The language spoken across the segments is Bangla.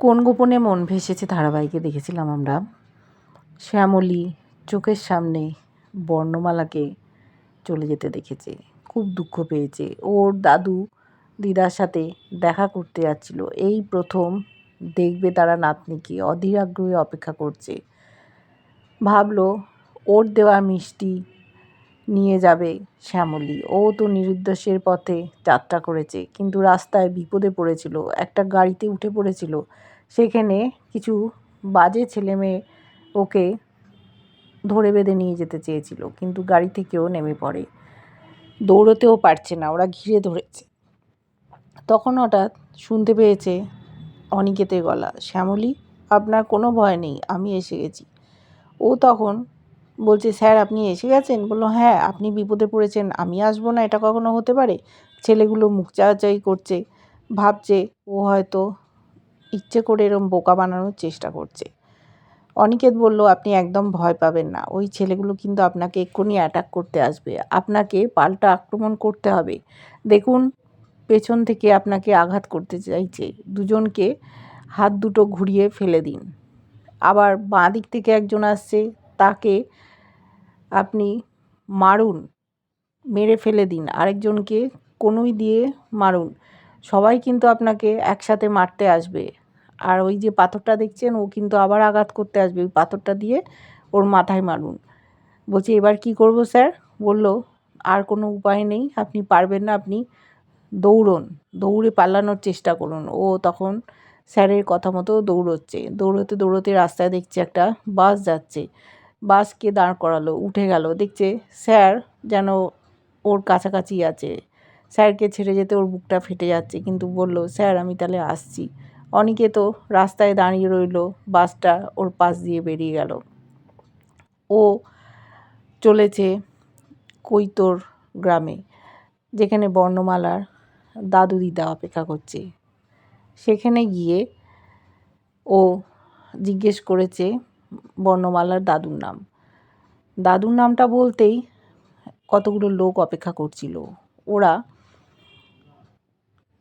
কোন গোপনে মন ভেসেছে ধারাবাহিকে দেখেছিলাম আমরা? শ্যামলী চোখের সামনে বর্ণমালাকে চলে যেতে দেখেছে, খুব দুঃখ পেয়েছে। ওর দাদু দিদার সাথে দেখা করতে যাচ্ছিল। এই প্রথম দেখবে তারা নাতনিকে, অধীর আগ্রহে অপেক্ষা করছে। ভাবলো, ওর দেওয়া মিষ্টি নিয়ে যাবে শ্যামলী। ও তো নিরুদ্দেশের পথে যাত্রা করেছে, কিন্তু রাস্তায় বিপদে পড়েছিল, একটা গাড়িতে উঠে পড়েছিল। সেখানে কিছু বাজে ছেলে মেয়ে ওকে ধরে বেঁধে নিয়ে যেতে চেয়েছিল, কিন্তু গাড়ি থেকেও নেমে পড়ে। দৌড়তেও পারছে না, ওরা ঘিরে ধরেছে। তখন হঠাৎ শুনতে পেয়েছে অনিকেতের গলা, শ্যামলী, আপনার কোনো ভয় নেই, আমি এসে গেছি। ও তখন বলছে, স্যার, আপনি এসে গেছেন? বলল হ্যাঁ আপনি বিপদে পড়েছেন, আমি আসব না, এটা কখনো হতে পারে? ছেলেগুলো মুখ চাওয়াচাই করছে, ভাবছে ও হয়তো ইচ্ছে করে এরম বোকা বানানোর চেষ্টা করছে। অনিকেত বলল, আপনি একদম ভয় পাবেন না, ওই ছেলেগুলো কিন্তু আপনাকে এক্ষুনি অ্যাটাক করতে আসবে, আপনাকে পাল্টা আক্রমণ করতে হবে। দেখুন, পেছন থেকে আপনাকে আঘাত করতে চাইছে, দুজনকে হাত দুটো ঘুরিয়ে ফেলে দিন। আবার বাঁ দিক থেকে একজন আসছে, তাকে আপনি মারুন, মেরে ফেলে দিন। আরেকজনকে কনুই দিয়ে মারুন। সবাই কিন্তু আপনাকে একসাথে মারতে আসবে। আর ওই যে পাথরটা দেখছেন, ও কিন্তু আবার আঘাত করতে আসবে। ওই পাথরটা দিয়ে ওর মাথায় মারুন। বলছি, এবার কি করব, স্যার? বলল, আর কোনো উপায় নেই, আপনি পারবেন না, আপনি দৌড়ন। দৌড়ে পালানোর চেষ্টা করুন। ও তখন স্যারের কথা মতো দৌড়চ্ছে। দৌড়তে দৌড়তে রাস্তায় দেখছে একটা বাস যাচ্ছে। বাসকে দাঁড় করালো, উঠে গেল। দেখছে স্যার যেন ওর কাছাকাছি আছে। স্যারকে ছেড়ে যেতে ওর বুকটা ফেটে যাচ্ছে, কিন্তু বলল, স্যার, আমি তাহলে আসছি। অনেকে তো রাস্তায় দাঁড়িয়ে রইল, বাসটা ওর পাশ দিয়ে বেরিয়ে গেল। ও চলেছে কৈতর গ্রামে, যেখানে বর্ণমালার দাদু দিদা অপেক্ষা করছে। সেখানে গিয়ে ও জিজ্ঞেস করেছে বর্ণমালার দাদুর নাম। দাদুর নামটা বলতেই কতগুলো লোক অপেক্ষা করছিল। ওরা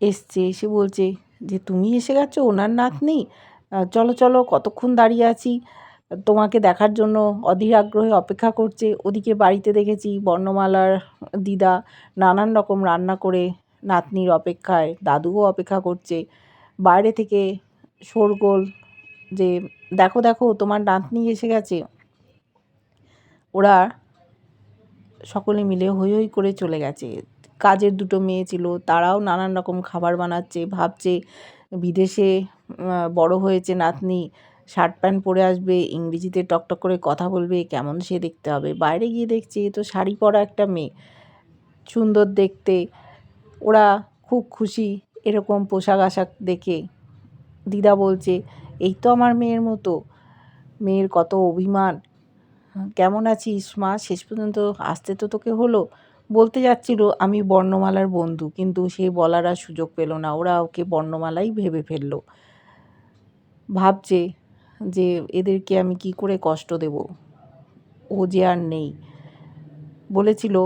এসছে, এসে বলছে যে, তুমি এসে গেছো, ওনার নাতনি? চলো চলো, কতক্ষণ দাঁড়িয়ে আছি? তোমাকে দেখার জন্য অধীর আগ্রহে অপেক্ষা করছে। ওদিকে বাড়িতে দেখেছি বর্ণমালার দিদা নানান রকম রান্না করে নাতনির অপেক্ষায়, দাদুও অপেক্ষা করছে। বাইরে থেকে শোরগোল যে দেখো দেখো, তোমার নাতনি এসে গেছে। ওরা সকলে মিলে হৈ হৈ করে চলে গেছে। কাজের দুটো মেয়ে ছিল, তারাও নানান রকম খাবার বানাচ্ছে, ভাবছে বিদেশে বড় হয়েছে নাতনি, শার্ট প্যান্ট পরে আসবে, ইংরেজিতে টকটক করে কথা বলবে, কেমন সে দেখতে হবে। বাইরে গিয়ে দেখছি তো শাড়ি পরা একটা মেয়ে। সুন্দর দেখতে। ওরা খুব খুশি, এরকম পোশাক আশাক দেখে। দিদা বলছে এই তো আমার মেয়ের মতো। মেয়ের কত অভিমান। কেমন আছিস মা? শেষ পর্যন্ত আসতে তো তোকে হলো। বলতে যাচ্ছিল আমি বর্ণমালার বন্ধু। কিন্তু সে বলার আর সুযোগ পেল না। ওরা ওকে বর্ণমালাই ভেবে ফেলল। ভাবছে যে এদেরকে আমি কি করে কষ্ট দেব? ও যে আর নেই। বলেছিল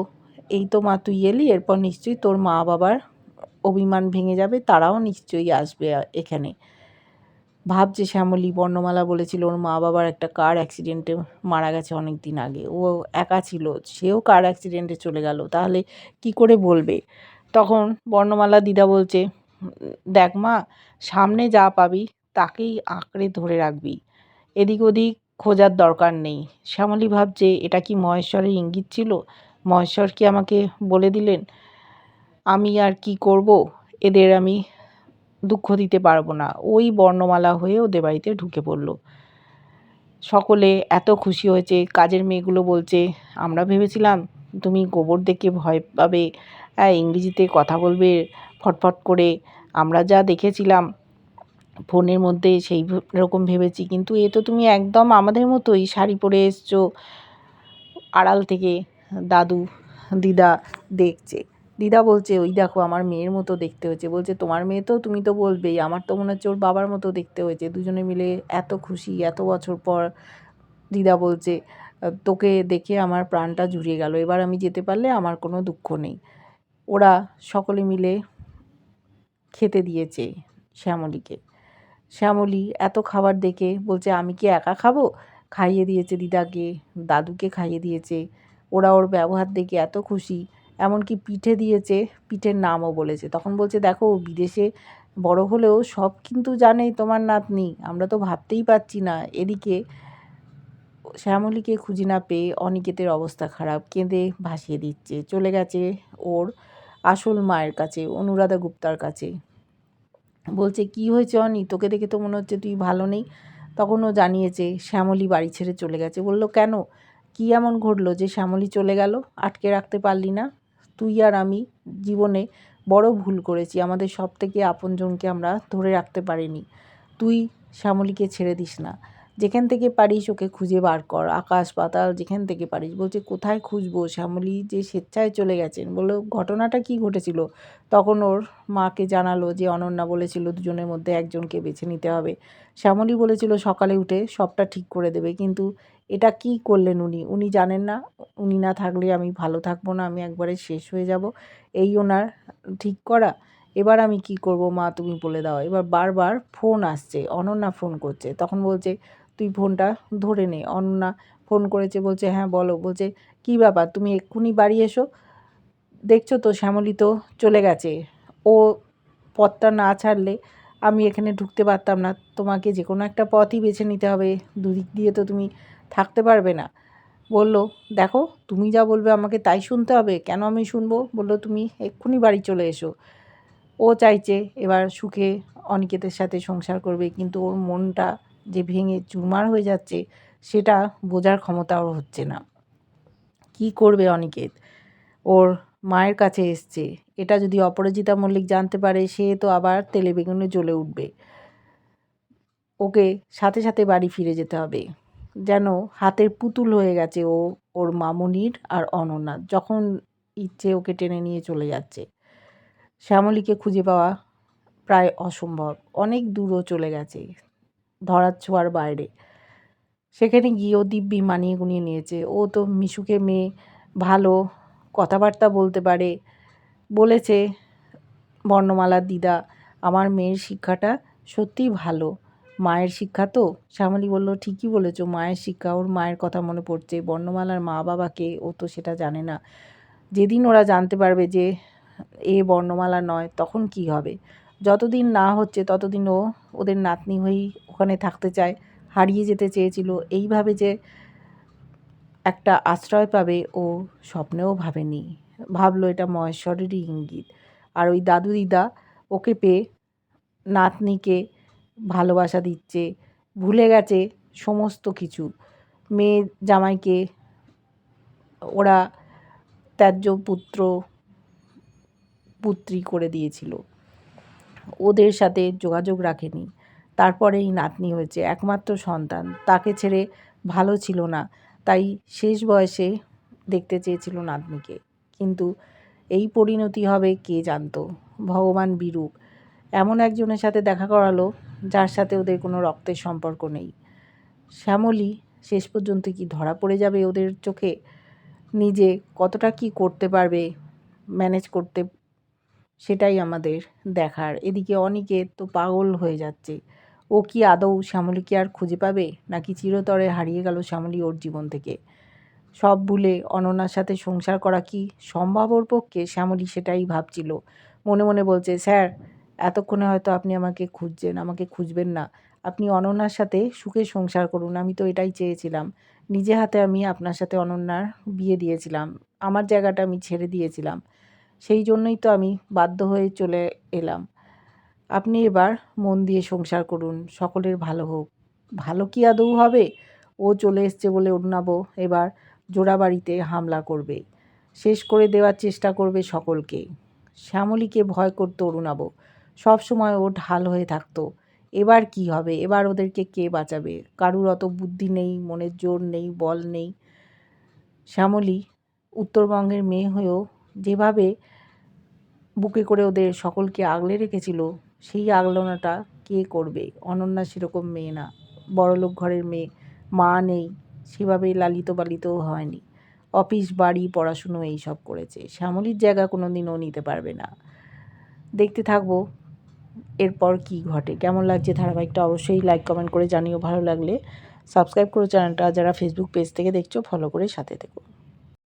এই তো মা তুই এলি এরপর নিশ্চয়ই তোর মা বাবার অভিমান ভেঙে যাবে তারাও নিশ্চয়ই আসবে এখানে। ভাবছে শ্যামলী, বর্ণমালা বলেছিল ওর মা বাবার একটা কার অ্যাক্সিডেন্টে মারা গেছে অনেক দিন আগে। ও একা ছিল, সেও কার অ্যাক্সিডেন্টে চলে গেল। তাহলে কি করে বলবে? তখন বর্ণমালা দিদা বলছে, দেখ মা, সামনে যা পাবি তাকেই আঁকড়ে ধরে রাখবি। এদিক ওদিক খোঁজার দরকার নেই। শ্যামলী ভাবছে, এটা কি মহেশ্বরের ইঙ্গিত ছিল? মহেশ্বর কি আমাকে বলে দিলেন? আমি আর কি করব? এদের আমি দুঃখ দিতে পারব না। ওই বর্ণমালা হয়ে ওদের বাড়িতে ঢুকে পড়ল। সকলে এত খুশি হয়েছে, কাজের মেয়েগুলো বলছে, আমরা ভেবেছিলাম তুমি গোবর দেখে ভয় পাবে ইংরেজিতে কথা বলবে, ফটফট করে। আমরা যা দেখেছিলাম ফোনের মধ্যে সেই রকম ভেবেছি, কিন্তু এ তো তুমি একদম আমাদের মতোই শাড়ি পরে এসছো। আড়াল থেকে দাদু, দিদা দেখছে। দিদা বলছে, ওই দেখো আমার মেয়ের মতো দেখতে হয়েছে। বলছে, তোমার মেয়ে তো তুমি তো বলবেই, আমার তো মনে হচ্ছে ওর বাবার মতো দেখতে হয়েছে। দুজনে মিলে এত খুশি, এত বছর পর দিদা বলছে, তোকে দেখে আমার প্রাণটা জুড়িয়ে গেল। এবার আমি যেতে পারলে আমার কোনো দুঃখ নেই। ওরা সকলে মিলে খেতে দিয়েছে শ্যামলীকে। শ্যামলী এত খাবার দেখে বলছে, আমি কি একা খাব? খাইয়ে দিয়েছে দিদাকে, দাদুকে খাইয়ে দিয়েছে। ওরা ওর ব্যবহার দেখে এত খুশি। এমনকি পিঠে দিয়েছে, পিঠের নামও বলেছে। তখন বলছে, দেখো, বিদেশে বড় হলেও সব কিন্তু জানে তোমার নাতনি। আমরা তো ভাবতেই পারছি না। এদিকে শ্যামলীকে খুঁজি না পেয়ে অনিকেতের অবস্থা খারাপ। কেঁদে ভাসিয়ে দিচ্ছে। চলে গেছে ওর আসল মায়ের কাছে, অনুরাধা গুপ্তার কাছে। বলছে, কি হয়েছে অনি? তোকে দেখে তো মনে হচ্ছে তুই ভালো নেই? তখন ও জানিয়েছে, শ্যামলী বাড়ি ছেড়ে চলে গেছে। বলল, কেন? কি এমন ঘটলো যে শ্যামলী চলে গেল? আটকে রাখতে পারলি না? তুই আর আমি জীবনে বড় ভুল করেছি। আমাদের সব থেকে আপনজনকে আমরা ধরে রাখতে পারিনি। তুই শ্যামলীকে ছেড়ে দিস না। যেখান থেকে পারিস ওকে খুঁজে বার কর, আকাশ পাতাল যেখান থেকে পারিস। বলছে, কোথায় খুঁজবো? শ্যামলী যে স্বেচ্ছায় চলে গেছেন, বলল, ঘটনাটা কি ঘটেছিল? তখন ওর মাকে জানালো যে, অনন্যা বলেছিল দুজনের মধ্যে একজনকে বেছে নিতে হবে। শ্যামলী বলেছিল, সকালে উঠে সবটা ঠিক করে দেবে। কিন্তু এটা কি করলেন উনি? উনি জানেন না। উনি না থাকলে আমি ভালো থাকব না, আমি একবারে শেষ হয়ে যাব। এই ওনার ঠিক করা। এবার আমি কি করব মা, তুমি বলে দাও। এবার বারবার ফোন আসছে, অনন্যা ফোন করছে। তখন বলছে তুই ফোনটা ধরে নে। অনন্যা ফোন করেছে, বলছে হ্যাঁ বলো। বলছে, কী ব্যাপার? তুমি এক্ষুনি বাড়ি এসো। দেখছ তো, শ্যামলী তো চলে গেছে। ও পথটা না ছাড়লে আমি এখানে ঢুকতে পারতাম না। তোমাকে যে কোনো একটা পথই বেছে নিতে হবে। দুদিক দিয়ে তো তুমি থাকতে পারবে না। বলল, দেখো, তুমি যা বলবে আমাকে তাই শুনতে হবে। কেন আমি শুনব? বলল, তুমি এক্ষুনি বাড়ি চলে এসো। ও চাইছে এবার সুখে অনিকেতের সাথে সংসার করবে, কিন্তু ওর মনটা যে ভেঙে চুরমার হয়ে যাচ্ছে, সেটা বোঝার ক্ষমতা ওর হচ্ছে না। কি করবে অনিকেত? ওর মায়ের কাছে এসছে। এটা যদি অপরাজিতা মল্লিক জানতে পারে, সে তো আবার তেলে বেগুনে জ্বলে উঠবে। ওকে সাথে সাথে বাড়ি ফিরে যেতে হবে। যেন হাতের পুতুল হয়ে গেছে ও, ওর মামনির আর অনন্যার, যখন ইচ্ছে ওকে টেনে নিয়ে চলে যাচ্ছে। শ্যামলীকে খুঁজে পাওয়া প্রায় অসম্ভব। অনেক দূরও চলে গেছে। ধরার ছোঁয়ার বাইরে। সেখানে গিয়েও দিব্যি মানিয়ে গুনিয়ে নিয়েছে। ও তো মিশুকে মেয়ে, ভালো কথাবার্তা বলতে পারে। বলেছে বর্ণমালার দিদা, আমার মেয়ের শিক্ষাটা সত্যিই ভালো। মায়ের শিক্ষা তো? শ্যামলী বলল, ঠিকই বলেছ, মায়ের শিক্ষা, ওর মায়ের কথা মনে পড়ছে। বর্ণমালার মা বাবাকে ও তো সেটা জানে না। যেদিন ওরা জানতে পারবে যে এ বর্ণমালা নয়, তখন কি হবে? যতদিন না হচ্ছে, ততদিন ও ওদের নাতনি হয়েই ওখানে থাকতে চায়, হারিয়ে যেতে চেয়েছিল। এইভাবে যে একটা আশ্রয় পাবে, ও স্বপ্নেও ভাবেনি। ভাবলো এটা মহেশ্বরেরই ইঙ্গিত। আর ওই দাদু দিদা ওকে পেয়ে নাতনিকে ভালোবাসা দিচ্ছে, ভুলে গেছে সমস্ত কিছু। মেয়ে জামাইকে ওরা ত্যায্য পুত্র, পুত্রী করে দিয়েছিল। ওদের সাথে যোগাযোগ রাখেনি। তারপরেই নাতনি হয়েছে একমাত্র সন্তান। তাকে ছেড়ে ভালো ছিল না, তাই শেষ বয়সে দেখতে চেয়েছিল নাতনিকে। কিন্তু এই পরিণতি হবে কে জানতো? ভগবান বিরূপ। এমন একজনের সাথে দেখা করালো যার সাথে ওদের কোনো রক্তের সম্পর্ক নেই। শ্যামলী, শেষ পর্যন্ত কি ধরা পড়ে যাবে ওদের চোখে? নিজে কতটা কি করতে পারবে ম্যানেজ করতে সেটাই আমাদের দেখার। এদিকে অনেকে তো পাগল হয়ে যাচ্ছে। ও কি আদৌ শ্যামলীকে আর খুঁজে পাবে? নাকি চিরতরে হারিয়ে গেল শ্যামলী ওর জীবন থেকে? সব ভুলে অনন্যার সাথে সংসার করা কি সম্ভব ওর পক্ষে? শ্যামলী সেটাই ভাবছিল। মনে মনে বলছে, স্যার, এতক্ষণে হয়তো আপনি আমাকে খুঁজছেন, আমাকে খুঁজবেন না। আপনি অনন্যার সাথে সুখে সংসার করুন। আমি তো এটাই চেয়েছিলাম। নিজে হাতে আমি আপনার সাথে অনন্যার বিয়ে দিয়েছিলাম। আমার জায়গাটা আমি ছেড়ে দিয়েছিলাম। সেই জন্যই তো আমি বাধ্য হয়ে চলে এলাম। আপনি এবার মন দিয়ে সংসার করুন, সকলের ভালো হোক। ভালো কি আদৌ হবে? ও চলে এসছে বলে অরুণাব এবার জোড়াবাড়িতে হামলা করবে। শেষ করে দেওয়ার চেষ্টা করবে সকলকে। শ্যামলীকে ভয় করতো অরুণাব। সব সময় ও ঢাল হয়ে থাকতো। এবার কি হবে? এবার ওদেরকে কে বাঁচাবে? কারুর অত বুদ্ধি নেই, মনের জোর নেই, বল নেই। শ্যামলী উত্তরবঙ্গের মেয়ে হয়েও যেভাবে বুকে করে ওদের সকলকে আগলে রেখেছিল, সেই আগলনাটা কে করবে? অনন্যা সেরকম মেয়ে না। বড়লোক ঘরের মেয়ে। মা নেই। সেভাবে লালিত পালিতও হয়নি। অফিস, বাড়ি, পড়াশুনো এইসব করেছে। শ্যামলির জায়গা কোনো দিনও নিতে পারবে না। দেখতে থাকব এরপর কি ঘটে। কেমন লাগছে ধারাবাহিকটা অবশ্যই লাইক কমেন্ট করে জানিও। ভালো লাগলে সাবস্ক্রাইব করো চ্যানেলটা যারা ফেসবুক পেজ থেকে দেখছ ফলো করে সাথে থেকো।